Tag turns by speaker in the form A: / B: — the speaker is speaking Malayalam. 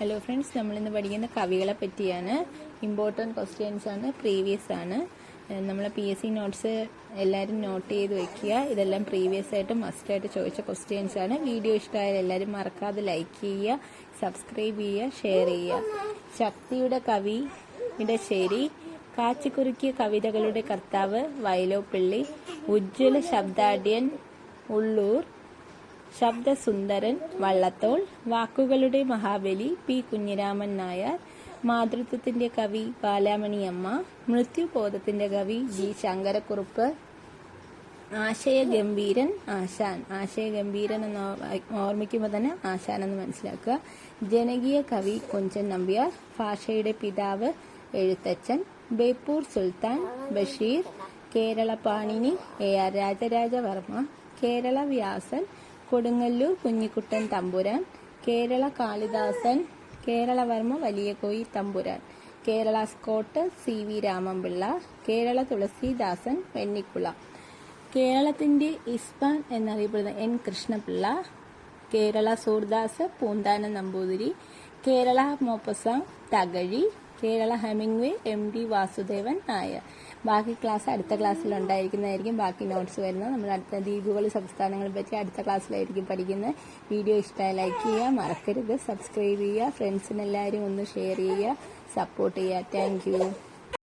A: ഹലോ ഫ്രണ്ട്സ് നമ്മൾ ഇന്ന് പഠിക്കുന്ന കവികളെ പറ്റിയാണ്. ഇമ്പോർട്ടന്റ് ക്വസ്റ്റ്യൻസ് ആണ് പ്രീവിയസ് ആണ്. നമ്മൾ പി എസ് സി നോട്ട്സ് എല്ലാവരും നോട്ട് ചെയ്ത് വെക്കുക. ഇതെല്ലാം പ്രീവിയസ് ആയിട്ട് മസ്റ്റായിട്ട് ചോദിച്ച ക്വസ്റ്റ്യൻസ് ആണ്. വീഡിയോ ഇഷ്ടമായാൽ എല്ലാവരും മറക്കാതെ ലൈക്ക് ചെയ്യുക സബ്സ്ക്രൈബ് ചെയ്യുക ഷെയർ ചെയ്യുക. ശക്തിയുടെ കവിയുടെ ശരി. കാച്ചിക്കുറുക്കിയ കവിതകളുടെ കർത്താവ് വയലോപ്പിള്ളി ഉജ്ജ്വല ശബ്ദാഢ്യൻ ഉള്ളൂർ ശബ്ദസുന്ദരൻ വള്ളത്തോൾ വാക്കുകളുടെ മഹാബലി പി. കുഞ്ഞിരാമൻ നായർ മാതൃത്വത്തിന്റെ കവി ബാലാമണിയമ്മ മൃത്യുബോധത്തിന്റെ കവി ജി. ശങ്കരക്കുറുപ്പ് ആശയഗംഭീരൻ ആശാൻ. ആശയഗംഭീരൻ എന്ന് ഓർമ്മിക്കുമ്പോൾ തന്നെ ആശാൻ എന്ന് മനസ്സിലാക്കുക. ജനകീയ കവി കുഞ്ചൻ നമ്പ്യാർ ഭാഷയുടെ പിതാവ് Ezhuthachan Beypore Sultan Basheer Kerala Panini A. R. Rajarajavarma Kerala Vyasan Kodungallur Kunhikuttan Thampuran Kerala Kalidasan Keralavarma Valiyakoyi Thampuran Kerala Scott C V Ramanpillai Kerala Tulasidasan Vennikkula. കേരളത്തിന്റെ ഇസ്പാൻ എന്നറിയപ്പെടുന്ന N Krishnapillai Kerala Surdas Poonthana Namboothiri Kerala Maupassant Thakazhi Kerala Hemingway M D Vasudevan Nair. ബാക്കി ക്ലാസ് അടുത്ത ക്ലാസ്സിൽ ഉണ്ടായിരിക്കുന്നതായിരിക്കും ബാക്കി നോട്ട്സ് വരുന്നത്. നമ്മൾ അടുത്ത ദ്വീപുകൾ സംസ്ഥാനങ്ങളെ പറ്റി അടുത്ത ക്ലാസ്സിലായിരിക്കും പഠിക്കുന്നത്. വീഡിയോ ഇഷ്ടമായി ലൈക്ക് ചെയ്യുക. മറക്കരുത്. സബ്സ്ക്രൈബ് ചെയ്യുക. ഫ്രണ്ട്സിനെല്ലാവരും ഒന്ന് ഷെയർ ചെയ്യുക. സപ്പോർട്ട് ചെയ്യുക. താങ്ക്